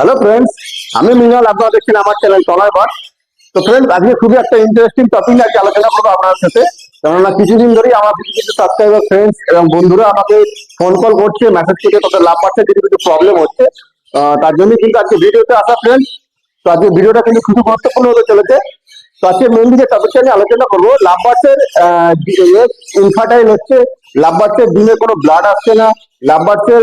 Hello friends আমি মিনাল, আপনারা দেখছেন আমার চ্যানেল তলায় বাট তো ফ্রেন্ডস আজকে খুবই একটা ইন্টারেস্টিং টপিক আজকে আলোচনা করব আপনার সাথে। কেননা কিছুদিন ধরেই আমার কিছু কিছু সাবস্ক্রাইবার ফ্রেন্ডস এবং বন্ধুরা আমাকে ফোন কল করছে মেসেজ করছে, তাদের লাভ পাচ্ছে কিছু কিছু প্রবলেম হচ্ছে। তার জন্য কিন্তু আজকে ভিডিওতে আসা ফ্রেন্ডস তো আজকে ভিডিওটা কিন্তু খুবই গুরুত্বপূর্ণ হতে চলেছে। তো আজকে মেনলি যে টপিকটা নিয়ে আলোচনা করব। লাভ বাচ্চের ইনফার্টাইল হচ্ছে লাভ বাচ্চের ডিমে কোনো ব্লাড আসছে না। লাভবার্থের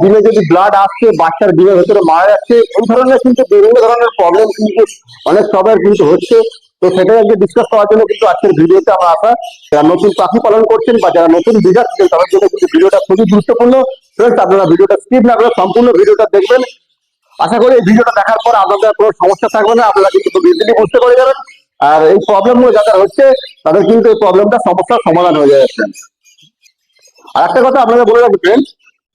ডিমে যদি ব্লাড আসছে, বাচ্চার ডিমের ভেতরে মারা যাচ্ছে, এই ধরনের কিন্তু বিভিন্ন ধরনের প্রবলেম কিন্তু অনেক সবার কিন্তু হচ্ছে। তো সেটাই আজকে ডিসকাস করার জন্য কিন্তু আজকের ভিডিওতে আমরা আসা যারা নতুন পাখি পালন করছেন বা যারা নতুন ছিলেন তাদের জন্য কিন্তু ভিডিওটা খুবই গুরুত্বপূর্ণ। ফ্রেন্ডস আপনারা ভিডিওটা স্কিপ না করে সম্পূর্ণ ভিডিওটা দেখবেন। আশা করি এই ভিডিওটা দেখার পর আপনাদের কোনো সমস্যা থাকবে না, আপনারা কিন্তু খুব ইজিলি বুঝতে পেরে যাবেন। আর এই প্রবলেমগুলো যাদের হচ্ছে, তাদের কিন্তু এই প্রবলেমটা সমস্যার সমাধান হয়ে friends। আর একটা কথা আপনাদের বলে রাখি ফ্রেন্ড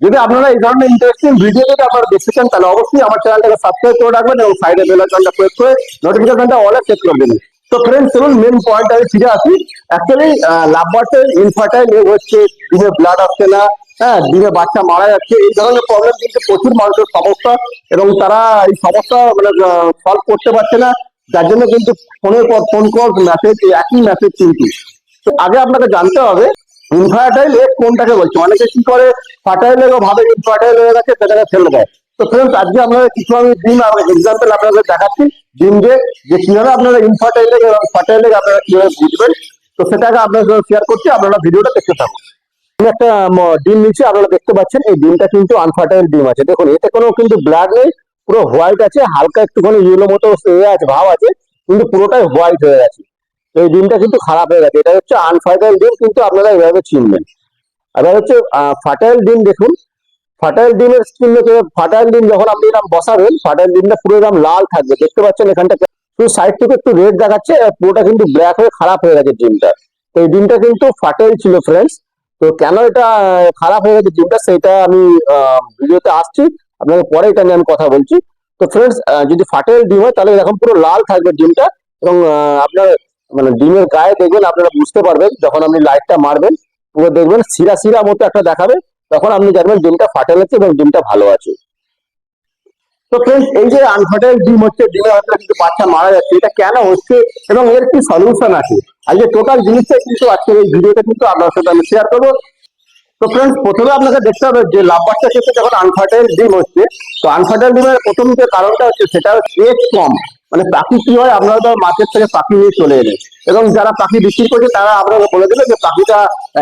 যদি আপনারা এই ধরনের ইন্টারেস্টিং ভিডিও যদি আপনারা দেখতে চান, তাহলে অবশ্যই আমার চ্যানেলটাকে সাবস্ক্রাইব করে রাখবেন এবং সাইডে বেল আইকনটা প্রেস করে নোটিফিকেশনটা অলে সেট করে তো ফ্রেন্ডস চলুন মেন পয়েন্ট আমি ফিরে আসি। অ্যাকচুয়ালি লাভবার্সের ইনফার্টাইল হচ্ছে ডিমে ব্লাড আসছে না হ্যাঁ ডিমে বাচ্চা মারা যাচ্ছে, এই ধরনের প্রবলেম কিন্তু প্রচুর মানুষের সমস্যা এবং তারা এই সমস্যা মানে সলভ করতে পারছে না। যার জন্য কিন্তু ফোনের পর ফোন কল মেসেজ একই মেসেজ কিন্তু। তো আগে আপনাকে জানতে হবে ইনফার্টাইল এগ কোনটাকে বলছে? অনেকে কি করে? ফার্টাইল এগও ভাবে ইনফার্টাইল হয়ে গেছে সেটাকে ফেলে দেয়। তো ফ্রেন্ডস আজকে আপনারা কিছু আমি ডিম এক্সাম্পল আপনাদের দেখাচ্ছি। ডিম যে যে কীভাবে আপনারা ইনফার্টাইল এগ এবং ফার্টাইল এগ আপনারা কীভাবে বুঝবেন, তো সেটাকে আপনাদের শেয়ার করছি, আপনারা ভিডিওটা দেখতে থাকুন। আমি একটা ডিম নিচে আপনারা দেখতে পাচ্ছেন, এই ডিমটা কিন্তু আনফার্টাইল ডিম আছে। দেখুন, এতে কোনো কিন্তু ব্ল্যাক নেই, পুরো হোয়াইট আছে, হালকা একটুখানি ইয়েলো মতো আছে, ভাব আছে, কিন্তু পুরোটাই হোয়াইট হয়ে গেছে। এই ডিমটা কিন্তু খারাপ হয়ে গেছে। এটা হচ্ছে আনফার্টাইল ডিম কিন্তু আপনারা এইভাবে চিনবেন। এবার হচ্ছে ফার্টাইল ডিম দেখুন। ফার্টাইল ডিমের চিহ্ন ফার্টাইল ডিম যখন আপনি এরকম বসাবেন ফার্টাইল ডিমটা পুরো এরকম লাল থাকবে। দেখতে পাচ্ছেন এখানটা শুধু সাইড থেকে একটু রেড দেখাচ্ছে পুরোটা কিন্তু ব্ল্যাক হয়ে খারাপ হয়ে গেছে ডিমটা। তো এই ডিমটা কিন্তু ফার্টাইল ছিল ফ্রেন্ডস তো কেন এটা খারাপ হয়ে গেছে ডিমটা, সেটা আমি ভিডিওতে আসছি। আপনাকে পরে এটা নিয়ে আমি কথা বলছি। তো ফ্রেন্ডস যদি ফার্টাইল ডিম হয়, তাহলে এরকম পুরো লাল থাকবে ডিমটা এবং আপনার মানে ডিমের গায়ে দেখবেন আপনারা বুঝতে পারবেন, যখন আপনি লাইটটা মারবেন, পুরো দেখবেন সিরা সিরা মতো একটা দেখাবে, তখন আপনি জানবেন ডিমটা ফাটাল আছে এবং ডিমটা ভালো আছে। তো ফ্রেন্ডস এই যে আনফার্টাইল ডিম হচ্ছে ডিমের ভেতরে কিন্তু বাচ্চা মারা যাচ্ছে, এটা কেন হচ্ছে এবং এর কি সলিউশন আছে? আজকে টোটাল জিনিসটা কিন্তু আজকে এই ভিডিওটা কিন্তু আপনার সাথে আমি শেয়ার করব। তো ফ্রেন্ডস প্রথমে আপনাকে দেখতে হবে যে লাভ বাচ্চার ক্ষেত্রে যখন আনফার্টাইল ডিম হচ্ছে, তো আনফার্টাইল ডিমের প্রথম যে কারণটা হচ্ছে, সেটা হচ্ছে এজ কম। মানে পাখি কি হয়, আপনারা তো মার্কেট থেকে পাখি নিয়ে চলে এলেন। এবং যারা পাখি বিক্রি করছে, তারা আপনাকে বলে দিল যে পাখিটা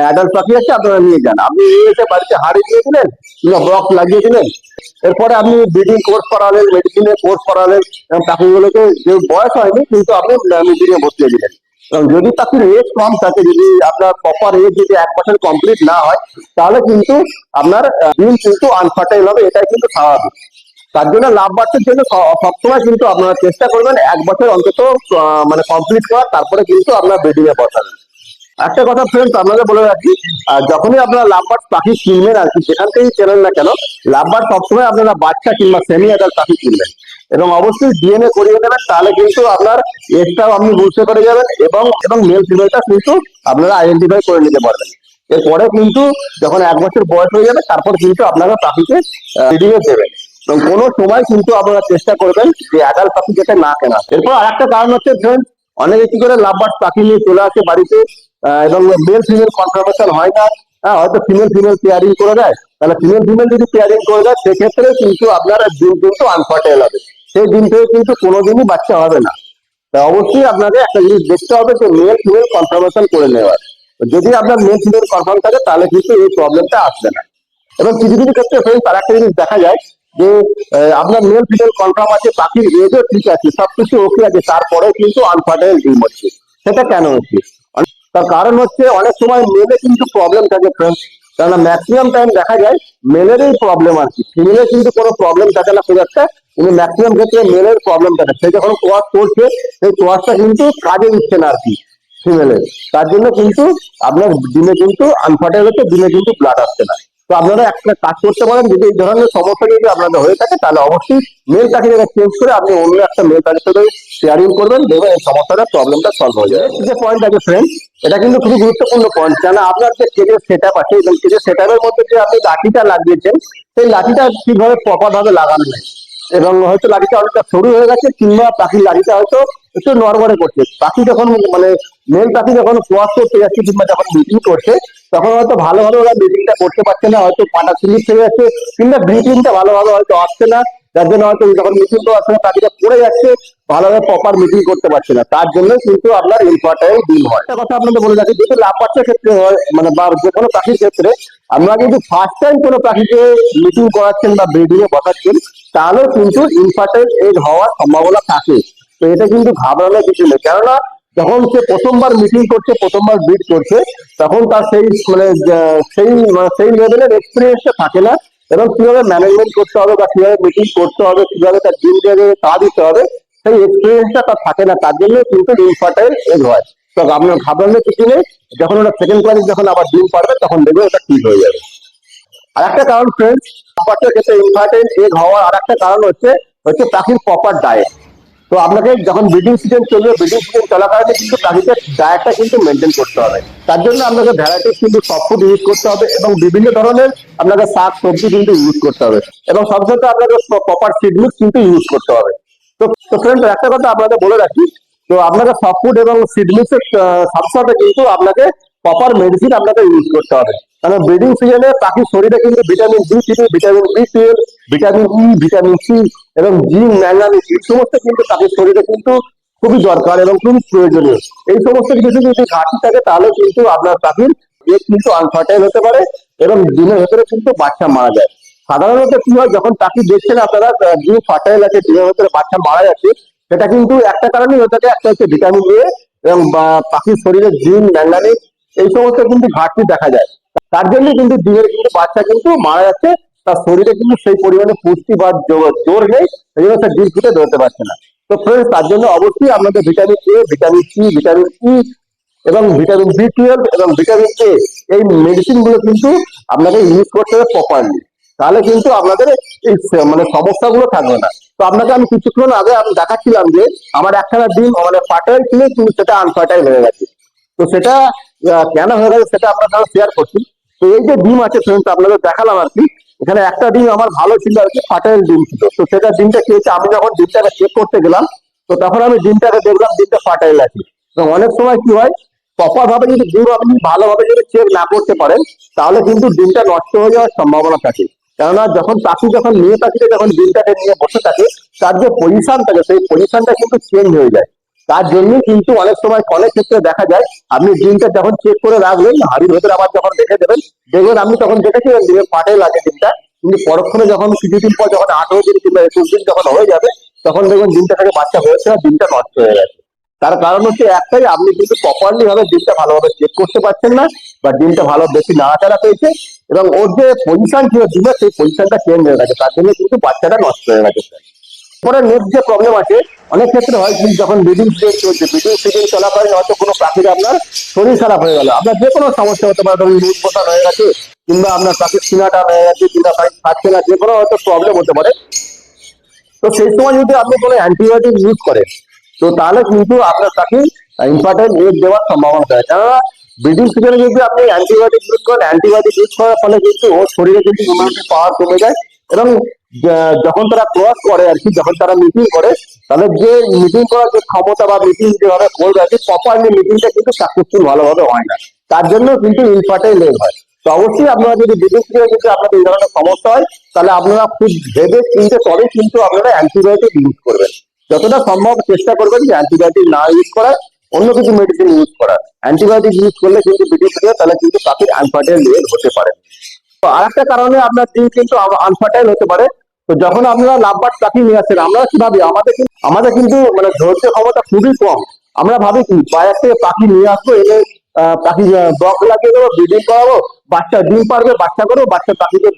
অ্যাডাল্ট পাখি আছে, আপনারা নিয়ে যান। আপনি নিয়ে এসে বাড়িতে হাড়ি দিয়ে দিলেন, কিংবা বক্স লাগিয়ে দিলেন। এরপরে আপনি ব্রিডিং কোর্স করালেন মেডিসিনের কোর্স করালেন, এবং পাখিগুলোকে যে বয়স হয়নি, কিন্তু আপনি ব্রিডিং ভর্তি দিলেন এবং যদি পাখির এজ কম থাকে, যদি আপনার প্রপার এজ যদি এক বছর কমপ্লিট না হয়, তাহলে কিন্তু আপনার ডিম কিন্তু আনফার্টাইল হবে, এটাই কিন্তু স্বাভাবিক। তার জন্য লাভ বাচ্চার জন্য সবসময় কিন্তু আপনারা চেষ্টা করবেন এক বছর অন্তত মানে কমপ্লিট করার, তারপরে কিন্তু আপনার ব্রিডিং এ বসাবেন একটা কথা ফ্রেন্ডস আপনাদের বলে রাখি যখনই আপনারা লাভবার্ড পাখি কিনবেন আর কি, যেখান থেকেই কেনেন না কেন লাভবার্ড সবসময় আপনারা বাচ্চা কিংবা সেমি অ্যাডাল্ট পাখি কিনবেন। এবং অবশ্যই ডিএনএ করিয়ে নেবেন তাহলে কিন্তু আপনার এজটাও আপনি বুঝতে পেরে যাবেন এবং এবং মেল ফিমেলটা কিন্তু আপনারা আইডেন্টিফাই করে নিতে পারবেন। এরপরে কিন্তু যখন এক বছর বয়স হয়ে যাবে, তারপর কিন্তু আপনারা পাখিকে ব্রিডিং এ দেবেন। এবং কোনো সময় কিন্তু আপনারা চেষ্টা করবেন যে অ্যাডাল্ট পাখি যাতে না কেনা। এরপর আরেকটা কারণ হচ্ছে ফ্রেন্ডস অনেকে কি করে লাভবার্ড পাখি নিয়ে চলে আসে বাড়িতে এবং মেল ফিমেল কনফার্মেশন হয় না। হ্যাঁ হয়তো ফিমেল ফিমেল পেয়ারিং করে দেয়। তাহলে ফিমেল ফিমেল যদি পেয়ারিং করে দেয়, সেক্ষেত্রে কিন্তু আপনার ডিম কিন্তু আনফার্টাইল হবে। সেই ডিম থেকে কিন্তু কোনোদিনই বাচ্চা হবে না। তা অবশ্যই আপনাকে একটা জিনিস দেখতে হবে যে মেল ফিমেল কনফার্মেশন করে নেওয়ার। যদি আপনার মেল ফিমেল কনফার্ম থাকে, তাহলে কিন্তু এই প্রবলেমটা আসবে না। এবং কিছু কিছু ক্ষেত্রে ফ্রেন্ডস আর একটা জিনিস দেখা যায় যে আপনার মেল ফিমেল কনফার্ম আছে পাখির এজও ঠিক আছে, সবকিছু ওকে আছে, তারপরেও কিন্তু আনফার্টাইল ডিম হচ্ছে। সেটা কেন হচ্ছে? তার কারণ হচ্ছে অনেক সময় মেলে কিন্তু প্রবলেম থাকে ফ্রেন্ডস কেননা ম্যাক্সিমাম টাইম দেখা যায় মেলেরই প্রবলেম আর কি ফিমেলে কিন্তু কোনো প্রবলেম থাকে না খুব একটা। কিন্তু ম্যাক্সিমাম ক্ষেত্রে মেলের প্রবলেম থাকে। সে যখন কোয়াশ করছে, সেই কোয়াশটা কিন্তু কাজে দিচ্ছে না আর কি ফিমেলের তার জন্য কিন্তু আপনার ডিমে কিন্তু আনফার্টাইল হচ্ছে ডিমে কিন্তু ব্লাড আসছে না। তো আপনারা একটা কাজ করতে পারেন, যদি এই ধরনের সমস্যা যদি আপনাদের হয়ে থাকে, তাহলে অবশ্যই মেল পাখি জায়গায় চেঞ্জ করে আপনি অন্য একটা মেল পাখির সাথে শেয়ারিং করবেন, দেখবেন এই সমস্যাটা প্রবলেমটা সলভ হয়ে যাবে। যে পয়েন্ট আছে ফ্রেন্ড এটা কিন্তু খুবই গুরুত্বপূর্ণ পয়েন্ট কেন আপনার যে কেজের সেট আপ আছে, এবং কেজের সেট আপের মধ্যে যে আপনি লাঠিটা লাগিয়েছেন, সেই লাঠিটা ঠিকভাবে প্রপার ভাবে লাগানো নেই এবং হয়তো লাঠিটা অনেকটা সরু হয়ে গেছে, কিংবা পাখির লাঠিটা হয়তো একটু নড়বড়ে করছে। পাখি যখন মানে মেল পাখি যখন ক্রস করতে যাচ্ছে কিংবা যখন মিটিং করছে, তখন হয়তো ভালোভাবে ওরা মিটিংটা করতে পারছে না, হয়তো পাটা স্লিপ হয়ে যাচ্ছে, কিংবা ব্রিথিংটা ভালোভাবে হয়তো আসছে না, যার জন্য হয়তো যখন মিটিং করার সময় পাখিটা পড়ে যাচ্ছে, ভালোভাবে প্রপার মিটিং করতে পারছে না। তার জন্য কিন্তু আপনার ইনফার্টাইল ডিম হয়। একটা কথা আপনাদের বলে রাখি, যেহেতু লাভ বাচ্চার ক্ষেত্রে হয় মানে বা যে কোনো পাখির ক্ষেত্রে আপনারা কিন্তু ফার্স্ট টাইম কোনো পাখিকে মিটিং করাচ্ছেন বা ব্রিডিং এ বসাচ্ছেন, তাহলেও কিন্তু ইনফার্টাইল এজ হওয়ার সম্ভাবনা থাকে। তো এটা কিন্তু ঘাবড়ানোর কিছু নেই। কেননা যখন সে প্রথমবার মিটিং করছে, প্রথমবার বিট করছে, তখন তার সেই মানে সেই মানে সেই লেভেলের এক্সপিরিয়েন্সটা থাকে না। এবং কীভাবে ম্যানেজমেন্ট করতে হবে বা কীভাবে মিটিং করতে হবে, কীভাবে তার জায়গায় তা দিতে হবে, সেই এক্সপিরিয়েন্সটা তার থাকে না। তার জন্য কিন্তু ইনফার্টাইল এগ হয়। তো আপনার ঘাবড়ানোর কিছু নেই। যখন ওটা সেকেন্ড ক্লাস যখন আবার ডিম পারবে, তখন দেখবে ওটা ঠিক হয়ে যাবে। আর একটা কারণ ফ্রেন্ডস ক্ষেত্রে ইনফার্টাইল এগ হওয়ার আর একটা কারণ হচ্ছে হচ্ছে পাখির প্রপার ডায়েট তো আপনাকে যখন ব্রিডিং সিজন চলবে ব্রিডিং সিজন চলাকালীন কিন্তু পাখিকে ডায়েটটা কিন্তু মেনটেন করতে হবে। তার জন্য আপনাকে ভ্যারাইটিস কিন্তু সব ফুড ইউজ করতে হবে এবং বিভিন্ন ধরনের আপনাকে শাক, সবজি কিন্তু ইউজ করতে হবে এবং সবসময় আপনাকে প্রপার সিড কিন্তু ইউজ করতে হবে। তো তো ফ্রেন্ড একটা কথা আপনাদের বলে রাখি, তো আপনাকে সফট ফুড এবং সিড মিক্সের সাথে কিন্তু আপনাকে প্রপার মেডিসিন আপনাকে ইউজ করতে হবে। কারণ ব্রিডিং সিজনে পাখির শরীরে কিন্তু vitamin D three vitamin B twelve vitamin E vitamin C এবং জিঙ্ক ম্যাঙ্গানিজ এই সমস্ত কিন্তু পাখির শরীরে কিন্তু খুবই দরকার এবং খুবই প্রয়োজনীয়। এই সমস্ত কিছু যদি ঘাটতি থাকে, তাহলে কিন্তু আপনার পাখির এগ কিন্তু আনফার্টাইল হতে পারে এবং দিনের ভেতরে কিন্তু বাচ্চা মারা যায়। সাধারণত কি হয়, যখন পাখি দেখছেন আপনারা ডিম ফার্টাইল আছে ডিমের ভেতরে বাচ্চা মারা যাচ্ছে, সেটা কিন্তু একটা কারণেই হয়ে থাকে একটা হচ্ছে ভিটামিন এ এবং পাখির শরীরে জিম ম্যাঙ্গানিজ এই সমস্ত কিন্তু ঘাটতি দেখা যায়। তার জন্য কিন্তু ডিমের কিন্তু বাচ্চা কিন্তু মারা যাচ্ছে, তার শরীরে কিন্তু সেই পরিমাণে পুষ্টি বা জোর নেই, সেই জন্য সে ডিম ফুটে ধরতে পারছে না। তো ফ্রেন্ডস তার জন্য অবশ্যই আপনাদের vitamin A vitamin C vitamin E এবং ভিটামিন বি টুয়েলভ এবং ভিটামিন এ এই মেডিসিনগুলো কিন্তু আপনাকে ইউজ করতে হবে প্রপারলি তাহলে কিন্তু আপনাদের এই মানে সমস্যাগুলো থাকবে না। তো আপনাকে আমি কিছুক্ষণ আগে আমি দেখাচ্ছিলাম যে, আমার একখানা ডিম মানে ফার্টাইল ছিল, কিন্তু সেটা আনফার্টাইল হয়ে গেছে। তো সেটা কেন হয়ে গেছে সেটা আপনার সাথে শেয়ার করছি। তো এই যে ডিম আছে ফ্রেন্ডস আপনাদের দেখালাম আর কি। এখানে একটা ডিম আমার ভালো ছিল আর কি ফার্টাইল ডিম ছিল। তো সেটা ডিমটা খেয়েছে। আমি যখন ডিমটাকে চেক করতে গেলাম, তো তখন আমি ডিমটাকে দেখলাম, ডিমটা ফার্টাইল আছে তো অনেক সময় কি হয় প্রপার ভাবে যদি ডিম আপনি ভালোভাবে যদি চেক না করতে পারেন, তাহলে কিন্তু ডিমটা নষ্ট হয়ে যাওয়ার সম্ভাবনা থাকে। কেননা যখন পাখি যখন মেয়ে পাখিটা যখন ডিমটাকে নিয়ে বসে থাকে, তার যে পজিশন থাকে, সেই পজিশনটা কিন্তু চেঞ্জ হয়ে যায়। তার জন্য কিন্তু অনেক সময় অনেক ক্ষেত্রে দেখা যায়, আপনি ডিমটা যখন চেক করে রাখলেন হাড়ির ভেতরে আবার যখন রেখে দেবেন, দেখবেন আপনি তখন দেখেছিলেন ডিমের পাটে লাগে ডিমটা কিন্তু পরক্ষণে যখন কিছুদিন পর যখন আঠেরো দিন কিংবা একুশ দিন যখন হয়ে যাবে, তখন দেখবেন ডিমটা থেকে বাচ্চা হয়েছে আর ডিমটা নষ্ট হয়ে গেছে। তার কারণ হচ্ছে একটাই, আপনি কিন্তু প্রপারলি ভাবে ডিমটা ভালোভাবে চেক করতে পারছেন না, বা ডিমটা ভালো বেশি নাড়াচাড়া পেয়েছে, এবং ওর যে পজিশন ছিল ডিমের সেই পজিশনটা চেঞ্জ হয়ে গেছে। তার জন্য কিন্তু বাচ্চাটা নষ্ট হয়ে গেছে। পরে নেক্সট যে প্রবলেম আছে, অনেক ক্ষেত্রে হয় কি, যখন ব্রিডিং সিজন চলছে ব্রিডিং সিজন চলাকালীন হয়তো কোনো পাখির আপনার শরীর খারাপ হয়ে গেল। আপনার যে কোনো সমস্যা হতে পারে, ধরুন লুজ পোষণ হয়ে গেছে, কিংবা আপনার পাখির সিনাটা হয়ে গেছে, কিংবা পাখি খাচ্ছে না, যে কোনো হয়তো প্রবলেম হতে পারে। তো সেই সময় যদি আপনি কোনো অ্যান্টিবায়োটিক ইউজ করেন, তো তাহলে কিন্তু আপনার তাকে ইম্পর্টেন্ট নেট দেওয়ার সম্ভাবনা থাকে। কেননা ব্রিডিং সিজনে যদি আপনি অ্যান্টিবায়োটিক ইউজ করেন অ্যান্টিবায়োটিক ইউজ করার ফলে কিন্তু ওর শরীরে কিন্তু ইমিউনিটি পাওয়ার কমে যায় এবং যখন তারা ক্রস করে আর কি, যখন তারা মিটিং করে, তাহলে যে মিটিং করার যে ক্ষমতা বা মিটিং যেভাবে করবে আর কি প্রপারলি মিটিংটা কিন্তু সাকসেসফুল ভালোভাবে হয় না। তার জন্য কিন্তু ইনফার্টাইল এগ হয়। তো অবশ্যই আপনারা যদি ব্রিডিং সিজনে যদি আপনাদের এই ধরনের সমস্যা হয়, তাহলে আপনারা খুব ভেবে চিনতে তবেই কিন্তু আপনারা অ্যান্টিবায়োটিক ইউজ করবেন। যতটা সম্ভব চেষ্টা করবেন যে অ্যান্টিবায়োটিক না ইউজ করার, অন্য কিছু মেডিসিন ইউজ করার। অ্যান্টিবায়োটিক ইউজ করলে কিন্তু ব্রিটিশ তাহলে কিন্তু পাখির আনফার্টাইল লেগ হতে পারে। তো আরেকটা কারণে আপনার ডিম কিন্তু আনফার্টাইল হতে পারে তো যখন আপনারা লাভবার্ড পাখি নিয়ে আসেন আমরা কি ভাবি আমাদের আমাদের কিন্তু মানে ধৈর্য ক্ষমতা খুবই কম। আমরা ভাবি কি, বাজার থেকে পাখি নিয়ে আসব, এনে পাখি বক লাগিয়ে দেবো ব্রিডিং করাবো, বাচ্চা ডিম পারবে, বাচ্চা করব, বাচ্চা পাখিকে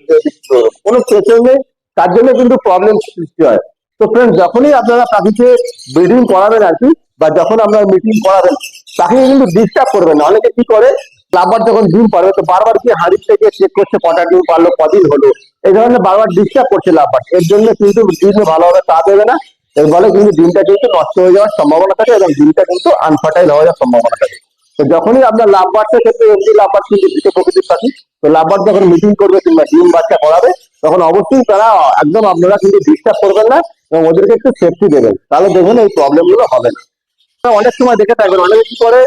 কোনো পেছন নেই। তার জন্য কিন্তু প্রবলেম সৃষ্টি হয়। তো ফ্রেন্ড যখনই আপনারা পাখিকে ব্রিডিং করাবেন আর কি, বা যখন আপনারা মিটিং করাবেন পাখিকে কিন্তু ডিস্টার্ব করবেন না। অনেকে কি করে লাভবার যখন ডিম পারবে, তো বারবার কি হাড়ির থেকে চেক করছে কটা ডিম পারল, কদিন হলো। এই ধরনের বারবার ডিস্টার্ব করছে লাভবার এর জন্য কিন্তু ডিমে ভালোভাবে তা দেবে না, এর ফলে কিন্তু ডিমটা কিন্তু নষ্ট হয়ে যাওয়ার সম্ভাবনা থাকে এবং ডিমটা কিন্তু আনফার্টাইল হয়ে যাওয়ার সম্ভাবনা থাকে। তো যখনই আপনার লাভ বার্ডের ক্ষেত্রে এমনি লাভ বার্ড কিন্তু ভীত প্রকৃতির পাখি তো লাভ বার্ড যখন মিটিং করবে কিংবা ডিম বাচ্চা করাবে তখন অবশ্যই তারা একদম আপনারা কিন্তু ডিস্টার্ব করবেন না এবং ওদেরকে একটু সেফটি দেবেন। তাহলে দেখবেন এই প্রবলেমগুলো হবে না। অনেক সময় দেখে থাকবেন, অনেকে কি করে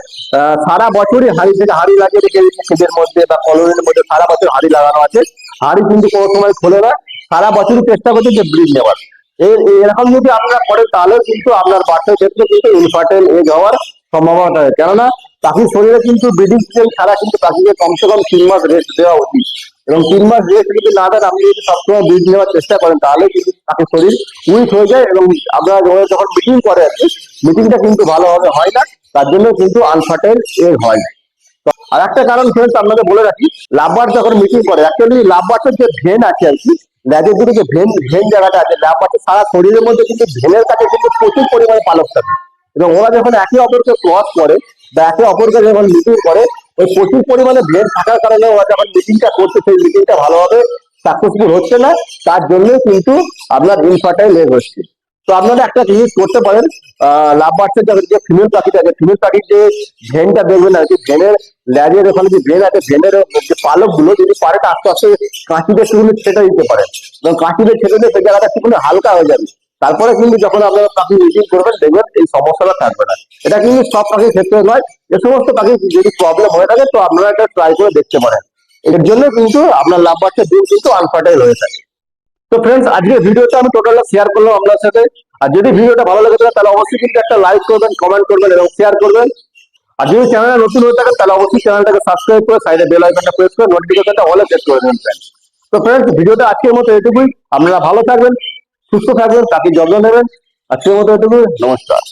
সারা বছরই হাড়ি থেকে হাড়ি লাগিয়ে রেখে সেদের মধ্যে বা কলোনির মধ্যে সারা বছর হাড়ি লাগানো আছে। হাড়ি কিন্তু কোনো সময় খোলে না, সারা বছরই চেষ্টা করছে যে ব্রিড নেওয়ার। এ- এরকম যদি আপনারা করেন তাহলে কিন্তু আপনার বাচ্চার ক্ষেত্রে কিন্তু ইনফার্টাইল এজ হওয়ার সম্ভাবনা থাকে কেননা, পাখির শরীরে কিন্তু ব্রিডিং সিজন ছাড়া কিন্তু পাখিকে কমসে কম তিন মাস রেস্ট দেওয়া উচিত। এবং তিন মাস রেস্ট যদি না দেন, আপনি যদি সবসময় ব্রিড নেওয়ার চেষ্টা করেন, তাহলে কিন্তু পাখির শরীর উইক হয়ে যায় এবং আপনারা যখন- মিটিং করে আর কি মিটিংটা কিন্তু ভালোভাবে হয় না, তার জন্য কিন্তু আনফার্টাইল এগ হয় আর একটা কারণ ফ্রেন্ডস আপনাদের বলে রাখি, লাভবার যখন মিটিং করে অ্যাকচুয়ালি লাভবার্সের যে ভেন আছে আর কি ল্যাজের দিকে যে ভেন ভেন জায়গাটা আছে লাভবার্সের সারা শরীরের মধ্যে কিন্তু ভেনের কাছে কিন্তু প্রচুর পরিমাণে পালক থাকে। এবং ওরা যখন একে অপরকে ক্রস করে বা একে অপরকে যখন মিটিং করে, ওই প্রচুর পরিমাণে ভেন থাকার কারণে ওরা যখন মিটিংটা করছে, সেই মিটিংটা ভালোভাবে সাকসেসফুল হচ্ছে না, তার জন্যই কিন্তু আপনার ইনফার্টাইল এগ হচ্ছে তো আপনারা একটা জিনিস করতে পারেন লাভ বার্সের যে ফিমেল পাখিটা আছে ফিমেল পাখির যে ভেনটা দেখবেন আর কি ভেনের ল্যাজের ওখানে যে ভেন আছে ভেনের যে পালকগুলো যদি পারেন আস্তে আস্তে কাঁচিতে একটুখানি ছেটে দিতে পারেন এবং কাঁচিতে ছেটে দিয়ে সেই জায়গাটা একটুখানি হালকা হয়ে যাবে। তারপরে কিন্তু যখন আপনারা পাখি মিটিং করবেন, দেখবেন এই সমস্যাটা থাকবে না। এটা কিন্তু সব পাখির ক্ষেত্রে নয়, যে সমস্ত পাখি যদি প্রবলেম হয়ে থাকে, তো আপনারা এটা ট্রাই করে দেখতে পারেন। এর জন্য কিন্তু আপনার লাভ বাচ্চার ডিম কিন্তু আনফার্টাইল হয়ে থাকে। তো ফ্রেন্ডস আজকে ভিডিওটা আমি টোটালটা শেয়ার করলাম আপনার সাথে। আর যদি ভিডিওটা ভালো লেগে তাহলে অবশ্যই কিন্তু একটা লাইক করবেন কমেন্ট করবেন এবং শেয়ার করবেন। আর যদি চ্যানেলে নতুন হয়ে থাকেন, তাহলে অবশ্যই চ্যানেলটাকে সাবস্ক্রাইব করে সাইডে বেল আইকনটা প্রেস করে নোটিফিকেশনটা অলে সেট করে দেবেন তো ফ্রেন্ডস ভিডিওটা আজকের মতো এটুকুই। আপনারা ভালো থাকবেন, সুস্থ থাকবেন তাকে যত্ন নেবেন। আজকের মতো এটুকুই। নমস্কার।